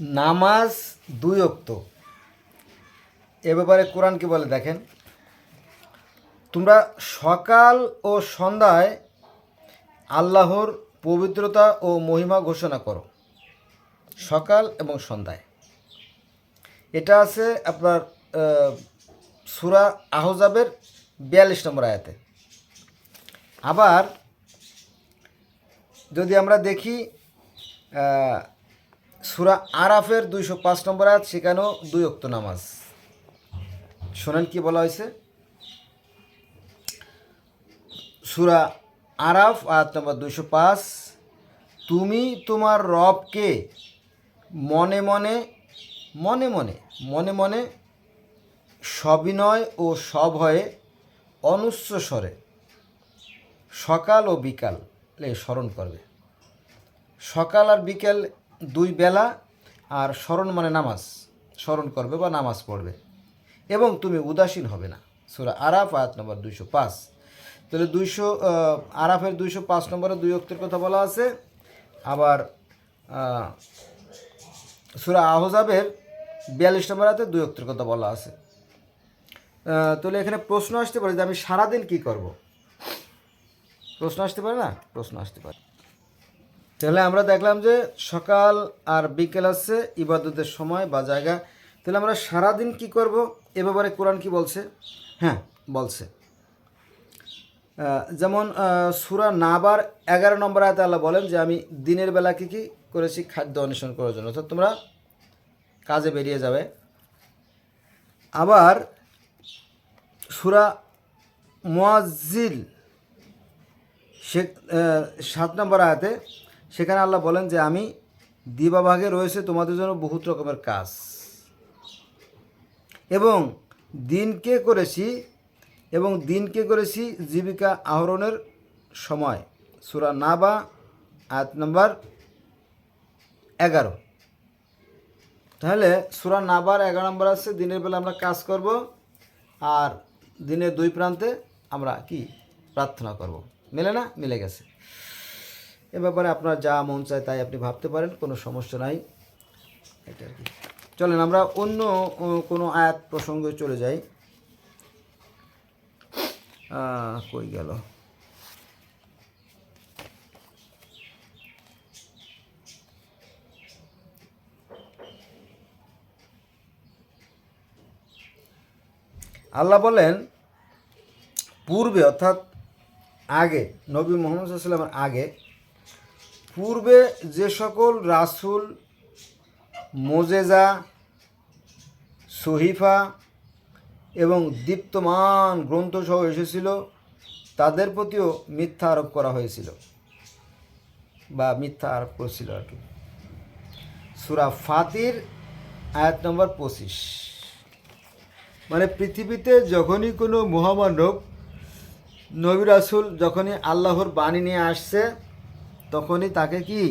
নামাজ দুই অক্ত এ ব্যাপারে কোরআন কি বলে দেখেন? তোমরা সকাল ও সন্ধ্যায় আল্লাহর পবিত্রতা ও মহিমা ঘোষণা করো, সকাল এবং সন্ধ্যায়। এটা আছে আপনার সুরা আহজাবের বিয়াল্লিশ নম্বর আয়াতে। আবার যদি আমরা দেখি সুরা আরাফের দুইশো পাঁচ নম্বর আয়াত, সেখানেও দুই অক্ত নামাজ। শোনেন কি বলা হয়েছে? সুরা আরাফ, আয়াত নম্বর দুইশো পাঁচ, তুমি তোমার রবকে মনে মনে মনে মনে মনে মনে সবিনয় ও সভয়ে অনুচ্চ স্বরে সকাল ও বিকালে স্মরণ করবে। সকাল আর বিকেল দুই বেলা আর স্মরণ মানে নামাজ। স্মরণ করবে বা নামাজ পড়বে। এবং তুমি উদাসীন হবে না। সুরা আরাফ, আয়াত নম্বর দুইশো পাঁচ। তাহলে দুইশো আরাফের দুইশো পাঁচ নম্বরে দুই অক্তের কথা বলা আছে। আবার সুরা আহজাবের বিয়াল্লিশ নম্বর হাতে দুই অক্তের কথা বলা আছে। তাহলে এখানে প্রশ্ন আসতে পারে যে আমি সারাদিন কি করব? প্রশ্ন আসতে পারে না? প্রশ্ন আসতে পারে। তাহলে আমরা দেখলাম যে সকাল আর বিকেল আছে, ইবাদতের সময় বা জায়গা। তাহলে আমরা সারাদিন কি করব? এ ব্যাপারে কোরআন কি বলছে? হ্যাঁ বলছে। যেমন সুরা নাবার এগারো নম্বর আয়তে আল্লাহ বলেন যে, আমি দিনের বেলা কি কি করেছি? খাদ্য অন্বেষণ করার জন্য। অর্থাৎ তোমরা কাজে বেরিয়ে যাবে। আবার সুরা মোয়াজিল সে সাত নম্বর আয়াতে সেখানে আল্লাহ বলেন যে আমি দিবাভাগে রয়েছে তোমাদের জন্য বহুত রকমের কাজ। এবং দিনকে করেছি, এবং দিনকে করেছি জীবিকা আহরণের সময়। সুরা নাবা, আয়াত নম্বর এগারো। তাহলে সুরা নাবার এগারো নম্বর আছে, দিনের বেলা আমরা কাজ করব, আর দিনের দুই প্রান্তে আমরা কি? প্রার্থনা করব। মেলে না? মিলে গেছে। এ ব্যাপারে আপনার যা মন চায় তাই আপনি ভাবতে পারেন, কোনো সমস্যা নাই। এটা আর কি। চলেন, আমরা অন্য কোনো আয়াত প্রসঙ্গে চলে যাই। কই গেল? আল্লাহ বলেন, পূর্বে অর্থাৎ আগে, নবী মোহাম্মদ সাল্লামের আগে পূর্বে যে সকল রাসূল, মোজেজা, সহিফা এবং দীপ্তমান গ্রন্থসহ এসেছিল, তাদের প্রতিও মিথ্যা আরোপ করা হয়েছিল বা মিথ্যা আরোপ করেছিল আর কি। সুরা ফাতির, আয়াত নম্বর পঁচিশ। মানে পৃথিবীতে যখনই কোনো মহামানব নবী রাসুল, যখনই আল্লাহর বাণী নিয়ে আসছে তখনই তাকে কি?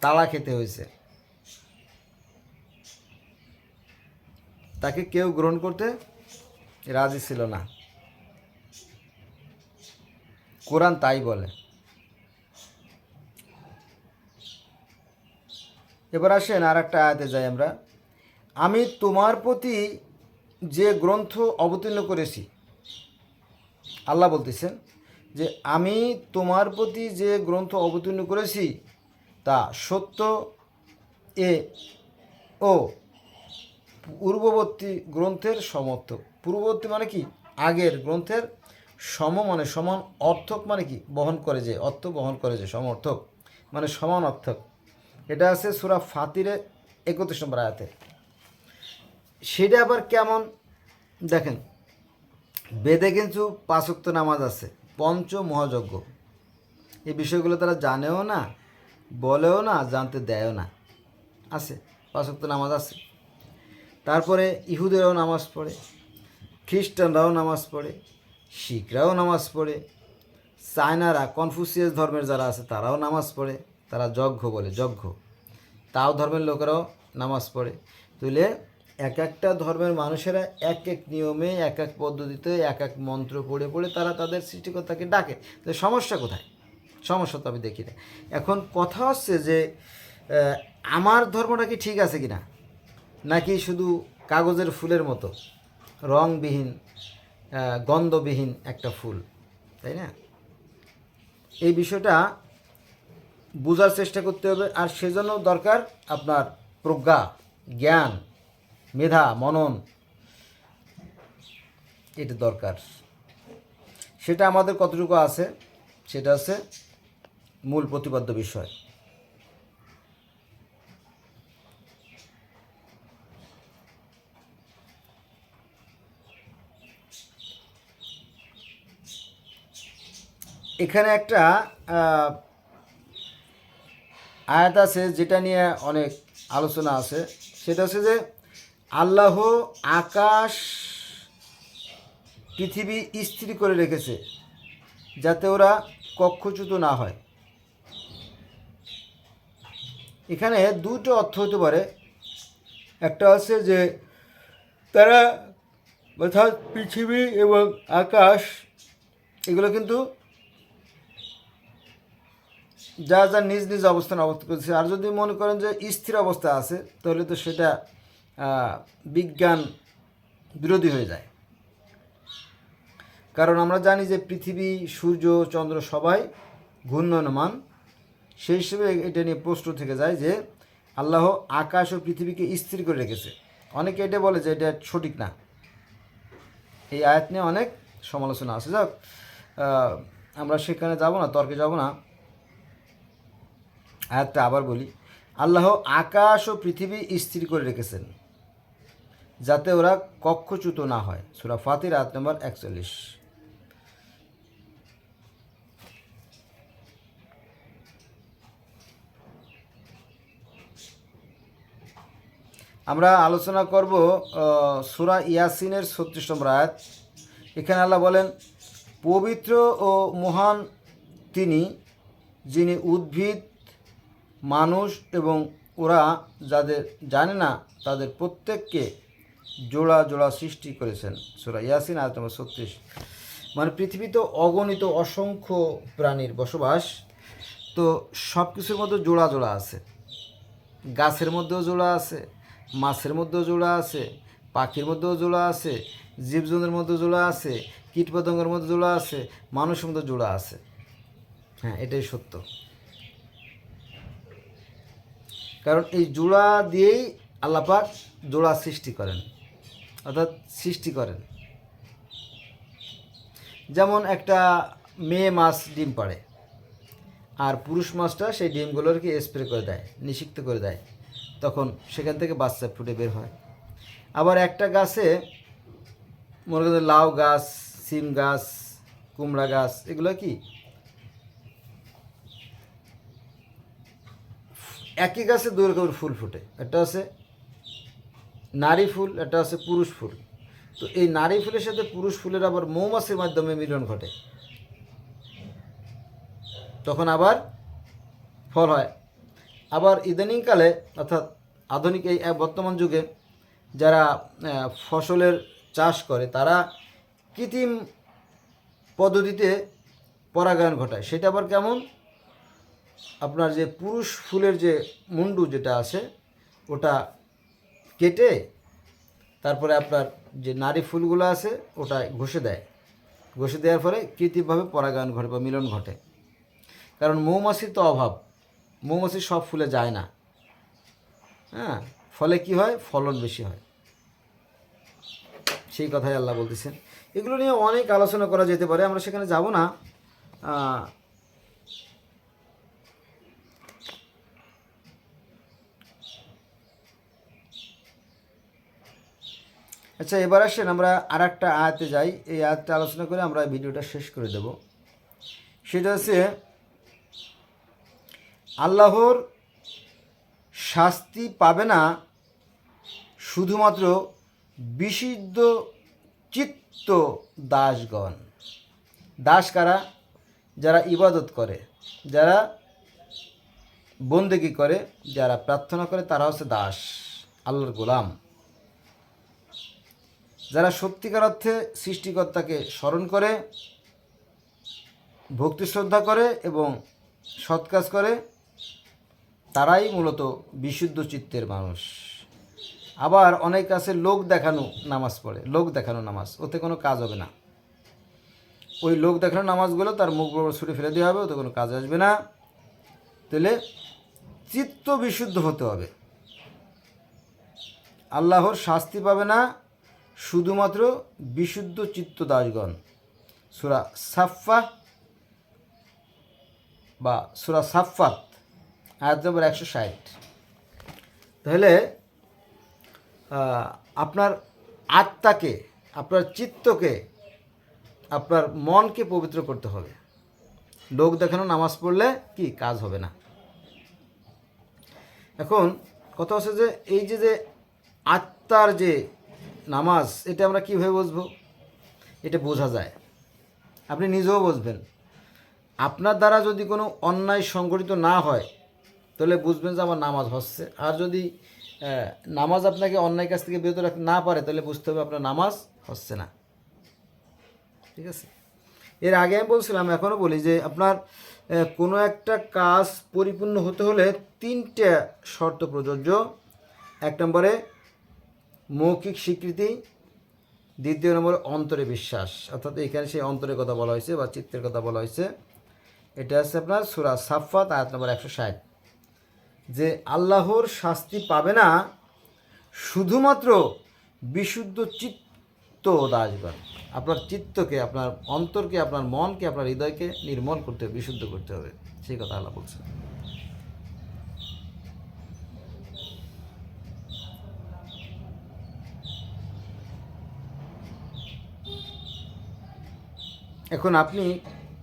তালা খেতে হয়েছে। তাকে কেউ গ্রহণ করতে রাজি ছিল না। কোরআন তাই বলে। এবার আসেন আর একটা আয়াতে যাই আমরা। আমি তোমার প্রতি যে গ্রন্থ অবতীর্ণ করেছি, আল্লাহ বলতেছেন যে আমি তোমার প্রতি যে গ্রন্থ অবতীর্ণ করেছি, তা সত্য এ ও পূর্ববর্তী গ্রন্থের সমর্থক পূর্ববর্তী মানে কি? আগের গ্রন্থের সম মানে সমান অর্থক মানে কি? বহন করে যে, অর্থ বহন করে যে, সমর্থক মানে সমান অর্থক। এটা আছে সুরা ফাতিরে একত্রিশ নম্বর আয়াতে। সেটা আবার কেমন? দেখেন, বেদে কিন্তু পাঁচক্ত নামাজ আছে। পঞ্চ মহাযজ্ঞ এই বিষয়গুলো তারা জানেও না, বলেও না, জানতে দেয়ও না। আছে পাঁচক্ত নামাজ আছে। তারপরে ইহুদেরাও নামাজ পড়ে, খ্রিস্টানরাও নামাজ পড়ে, শিখরাও নামাজ পড়ে চায়নারা কনফুসিয়াস ধর্মের যারা আছে তারাও নামাজ পড়ে, তারা যজ্ঞ বলে, যজ্ঞ। তাও ধর্মের লোকেরাও নামাজ পড়ে। তুলে এক একটা ধর্মের মানুষেরা এক এক নিয়মে, এক এক পদ্ধতিতে, এক এক মন্ত্র পড়ে পড়ে তারা তাদের সৃষ্টিকর্তাকে ডাকে। তো সমস্যা কোথায়? সমস্যা তো আমি দেখি না। এখন কথা হচ্ছে যে আমার ধর্মটা কি ঠিক আছে কি না নাকি শুধু কাগজের ফুলের মতো? রংবিহীন গন্ধবিহীন একটা ফুল, তাই না? এই বিষয়টা বোঝার চেষ্টা করতে হবে, আর সেজন্য দরকার আপনার প্রজ্ঞা, জ্ঞান মেধা, মনন, এটা দরকার। সেটা আমাদের কতটুকু আছে? সেটা আছে মূল প্রতিপাদ্য বিষয়। এখানে একটা আয়াত আছে যেটা নিয়ে অনেক আলোচনা আছে। সেটা হচ্ছে যে আল্লাহ আকাশ পৃথিবী স্থির করে রেখেছে, যাতে ওরা কক্ষচ্যুত না হয়। এখানে দুটো অর্থ হতে পারে। একটা হচ্ছে যে, তারা অর্থাৎ পৃথিবী এবং আকাশ, এগুলো কিন্তু যা যা নিজ নিজ অবস্থান অবস্থা করছে আর যদি মনে করেন যে স্থির অবস্থা আছে, তাহলে তো সেটা বিজ্ঞান বিরোধী হয়ে যায়। কারণ আমরা জানি যে পৃথিবী, সূর্য, চন্দ্র সবাই ঘূর্ণয়মান সেই হিসেবে এটা নিয়ে প্রশ্ন থেকে যায় যে আল্লাহ আকাশ ও পৃথিবীকে স্থির করে রেখেছে। অনেকে এটা বলে যে এটা সঠিক না। এই আয়াত নিয়ে অনেক সমালোচনা আছে। যাক আমরা সেখানে যাব না, তর্কে যাব না। আয়াতটা আবার বলি, আল্লাহ আকাশ ও পৃথিবী স্থির করে রেখেছেন। যাতে ওরা কক্ষচ্যুত না হয়। সুরা ফাতির আয়াত নম্বর একচল্লিশ। আমরা আলোচনা করব সুরা ইয়াসিনের ছত্রিশ নম্বর আয়াত। এখানে আল্লাহ বলেন, পবিত্র ও মহান তিনি যিনি উদ্ভিদ, মানুষ এবং ওরা যাদের জানে না, তাদের প্রত্যেককে জোড়া জোড়া সৃষ্টি করেছেন। সুরা ইয়াসিন, আয়াত নম্বর ছত্রিশ। মানে পৃথিবীতে অগণিত অসংখ্য প্রাণীর বসবাস। তো সব কিছুর মধ্যে জোড়া জোড়া আছে। গাছের মধ্যেও জোড়া আছে, মাছের মধ্যেও জোড়া আছে, পাখির মধ্যেও জোড়া আছে, জীবজন্তুর মধ্যে জোড়া আছে, কীটপতঙ্গের মধ্যে জোড়া আছে, মানুষের মধ্যে জোড়া আছে। হ্যাঁ এটাই সত্য। কারণ এই জোড়া দিয়েই আল্লাপাক জোড়া সৃষ্টি করেন। অর্থাৎ সৃষ্টি করেন। যেমন একটা মেয়ে মাছ ডিম পাড়ে, আর পুরুষ মাছটা সেই ডিমগুলোকে স্প্রে করে দেয়, নিষিক্ত করে দেয়। তখন সেখান থেকে বাচ্চা ফুটে বের হয়। আবার একটা গাছে, মনে করেন লাউ গাছ, সিম গাছ, কুমড়া গাছ, এগুলো কি? একই গাছে দুই রকমের ফুল ফুটে। একটা আছে নারী ফুল, একটা আছে পুরুষ ফুল। তো এই নারী ফুলের সাথে পুরুষ ফুলের আবার মৌমাছির মাধ্যমে মিলন ঘটে। তখন আবার ফল হয়। আবার ইদানিংকালে, অর্থাৎ আধুনিক এই বর্তমান যুগে যারা ফসলের চাষ করে, তারা কৃত্রিম পদ্ধতিতে পরাগায়ন ঘটায়। সেটা আবার কেমন? আপনার যে পুরুষ ফুলের যে মুন্ডু যেটা আছে, ওটা কেটে তারপরে আপনার যে নারী ফুলগুলো আছে, ওটা ঘষে দেয়। ঘষে দেওয়ার ফলে কৃত্রিমভাবে পরাগায়ন ঘটে বা মিলন ঘটে। কারণ মৌমাছির তো অভাব। মৌমাছি সব ফুলে যায় না। হ্যাঁ ফলে কি হয়? ফলন বেশি হয়। সেই কথাই আল্লাহ বলতেছেন। এগুলো নিয়ে অনেক আলোচনা করা যেতে পারে। আমরা সেখানে যাব না। আচ্ছা এবার আসেন, আমরা আর একটা আয়াতে যাই। এই আয়াতটা আলোচনা করে আমরা ভিডিওটা শেষ করে দেব। সেটা হচ্ছে, আল্লাহর শাস্তি পাবে না শুধুমাত্র বিশুদ্ধ চিত্ত দাসগণ। দাস কারা? যারা ইবাদত করে, যারা বন্দেগি করে, যারা প্রার্থনা করে, তারা হচ্ছে দাস, আল্লাহর গোলাম। যারা সত্যিকার অর্থে সৃষ্টিকর্তাকে স্মরণ করে, ভক্তি শ্রদ্ধা করে এবং সৎ কাজ করে, তারাই মূলত বিশুদ্ধ চিত্তের মানুষ। আবার অনেক আছে লোক দেখানো নামাজ পড়ে, লোক দেখানো নামাজ, ওতে কোনো কাজ হবে না। ওই লোক দেখানো নামাজগুলো তার মুখ বরাবর ছুটে ফেলে দেওয়া হবে, ওতে কোনো কাজ আসবে না। তাহলে চিত্ত বিশুদ্ধ হতে হবে। আল্লাহর শাস্তি পাবে না শুধুমাত্র বিশুদ্ধ চিত্ত দাসগণ। সুরা সাফা বা সুরা সাফাত আয়াত নম্বর একশো ষাট। তাহলে আপনার আত্মাকে, আপনার চিত্তকে, আপনার মনকে পবিত্র করতে হবে। লোক দেখানো, নামাজ পড়লে কি? কাজ হবে না। এখন কথা হচ্ছে যে, এই যে যে আত্মার যে নামাজ, এটা আমরা কীভাবে বুঝব? এটা বোঝা যায়। আপনি নিজেও বুঝবেন। আপনার দ্বারা যদি কোনো অন্যায় সংগঠিত না হয়, তাহলে বুঝবেন যে আমার নামাজ হচ্ছে। আর যদি নামাজ আপনাকে অন্যায় কাছ থেকে বিরত রাখতে না পারে, তাহলে বুঝতে হবে আপনার নামাজ হচ্ছে না। ঠিক আছে? এর আগে আমি বলছিলাম, এখনও বলি যে আপনার কোনো একটা কাজ পরিপূর্ণ হতে হলে তিনটে শর্ত প্রযোজ্য। এক নম্বরে মৌখিক স্বীকৃতি, দ্বিতীয় নম্বরে অন্তরে বিশ্বাস। অর্থাৎ এখানে সেই অন্তরের কথা বলা হয়েছে বা চিত্তের কথা বলা হয়েছে। এটা হচ্ছে আপনার সুরা সাফাত আয়াত নম্বর একশো ষাট। যে আল্লাহর শাস্তি পাবে না, শুধুমাত্র বিশুদ্ধ চিত্ত দাসগণ আপনার চিত্তকে, আপনার অন্তরকে, আপনার মনকে, আপনার হৃদয়কে নির্মল করতে হবে, বিশুদ্ধ করতে হবে। সেই কথা আল্লাহ বলছেন। এখন আপনি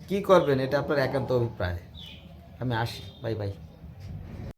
কি করবেন? এটা আপনার একান্ত অভিপ্রায়। আমি আসি। Bye bye.